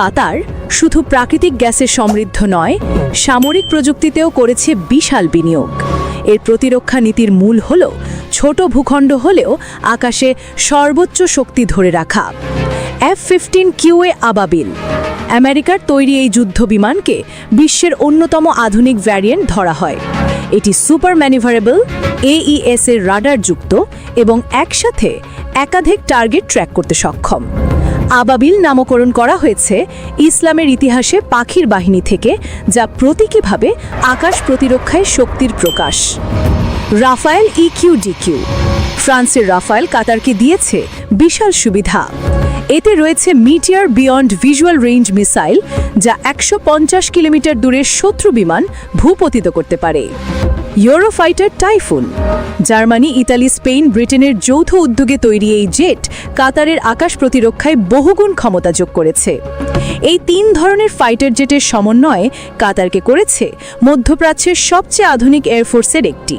কাতার শুধু প্রাকৃতিক গ্যাসে সমৃদ্ধ নয়, সামরিক প্রযুক্তিতেও করেছে বিশাল বিনিয়োগ। এর প্রতিরক্ষা নীতির মূল হল ছোট ভূখণ্ড হলেও আকাশে সর্বোচ্চ শক্তি ধরে রাখা। এফ ফিফটিন কিউএ আবাবিল, আমেরিকার তৈরি এই যুদ্ধ বিমানকে বিশ্বের অন্যতম আধুনিক ভ্যারিয়েন্ট ধরা হয়। এটি সুপার ম্যানিভারেবল এইএস এর রাডার যুক্ত এবং একসাথে একাধিক টার্গেট ট্র্যাক করতে সক্ষম। আবাবিল নামকরণ করা হয়েছে ইসলামের ইতিহাসে পাখির বাহিনী থেকে, যা প্রতীকীভাবে আকাশ প্রতিরক্ষায় শক্তির প্রকাশ। রাফায়েল ইকিউ ডিকিউ ফ্রান্সের রাফায়েল কাতারকে দিয়েছে বিশাল সুবিধা। এতে রয়েছে Meteor beyond visual range missile, যা একশো পঞ্চাশ কিলোমিটার দূরের শত্রু বিমান ভূপতিত করতে পারে। Eurofighter Typhoon Germany, Italy, Spain, ব্রিটেনের যৌথ উদ্যোগে তৈরি এই জেট কাতারের আকাশ প্রতিরক্ষায় বহুগুণ ক্ষমতা যোগ করেছে। এই তিন ধরনের ফাইটার জেটের সমন্বয়ে কাতারকে করেছে মধ্যপ্রাচ্যের সবচেয়ে আধুনিক এয়ারফোর্সের একটি।